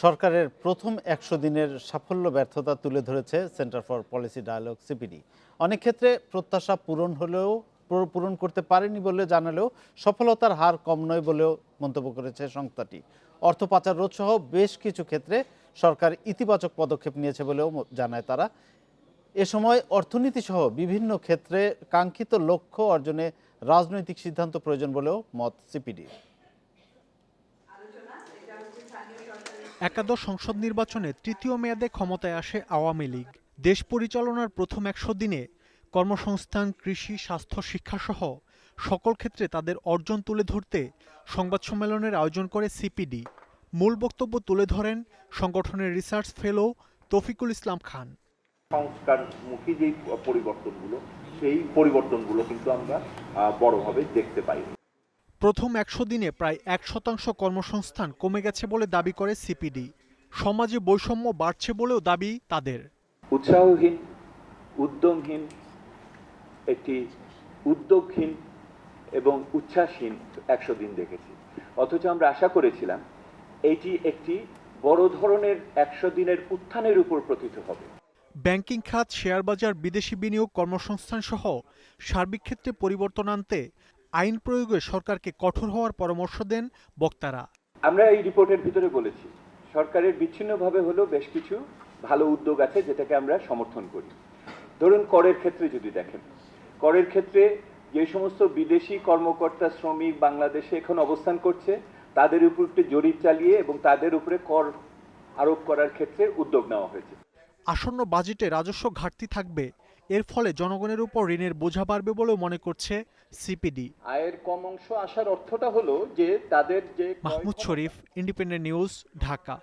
সরকারের প্রথম একশো দিনের সাফল্য ব্যর্থতা তুলে ধরেছে centre for policy dialogue CPD. অনেক ক্ষেত্রে প্রত্যাশা পূরণ হলেও পূরণ করতে পারেনি বলে জানালেও সফলতার হার কম নয় বলেও মন্তব্য করেছে সংস্থাটি। অর্থ পাচার রোধ সহ বেশ কিছু ক্ষেত্রে সরকার ইতিবাচক পদক্ষেপ নিয়েছে বলেও জানায় তারা। এ সময় অর্থনীতি সহ বিভিন্ন ক্ষেত্রে কাঙ্ক্ষিত লক্ষ্য অর্জনে রাজনৈতিক সিদ্ধান্ত প্রয়োজন বলেও মত সিপিডি একাদশ সংসদ নির্বাচনে তৃতীয় মেয়াদে ক্ষমতায় আসে আওয়ামী লীগ। দেশ পরিচালনার প্রথম একশো দিনে কর্মসংস্থান, কৃষি, স্বাস্থ্য, শিক্ষাসহ সকল ক্ষেত্রে তাদের অর্জন তুলে ধরতে সংবাদ সম্মেলনের আয়োজন করে সিপিডি। মূল বক্তব্য তুলে ধরেন সংগঠনের রিসার্চ ফেলো তফিকুল ইসলাম খান। সংস্কারমুখী যেই পরিবর্তনগুলো, সেই পরিবর্তনগুলো কিন্তু আমরা বড়ভাবে দেখতে পাই। প্রথম একশো দিনে প্রায় এক শতাংশ কর্মসংস্থান কমে গেছে বলে দাবি করে সিপিডি। সমাজে বৈষম্য বাড়ছে বলেও দাবি তাদের। উৎসাহহীন উদ্যমহীন একটি উদ্যোগহীন এবং উচ্ছ্বাসহীন একশো দিন দেখেছি। অথচ আমরা আশা করেছিলাম এটি একটি বড় ধরনের একশো দিনের উত্থানের উপর প্রতীত হবে। ব্যাংকিং খাত শেয়ার বাজার বিদেশি বিনিয়োগ কর্মসংস্থান সহ সার্বিক ক্ষেত্রে পরিবর্তন আনতে আইন প্রয়োগে সরকারকে কঠোর হওয়ার পরামর্শ দেন বক্তারা। আমরা এই রিপোর্টের ভিতরে বলেছি সরকারের বিচ্ছিন্নভাবে হলেও বেশ কিছু ভালো উদ্যোগ আছে যেটাকে আমরা সমর্থন করি। ধরুন করের ক্ষেত্রে যদি দেখেন করের ক্ষেত্রে যে সমস্ত বিদেশি কর্মকর্তা শ্রমিক বাংলাদেশে এখন অবস্থান করছে তাদের উপর একটি জরিপ চালিয়ে এবং তাদের উপরে কর আরোপ করার ক্ষেত্রে উদ্যোগ নেওয়া হয়েছে। আসন্ন বাজেটে রাজস্ব ঘাটতি থাকবে এর ফলে জনগণের উপর ঋণের বোঝা বাড়বে বলেও মনে করছে সিপিডি আয়ের কম অংশ আসার অর্থটা হলো যে তাদের যে মাহমুদ শরীফ ইন্ডিপেন্ডেন্ট নিউজ ঢাকা।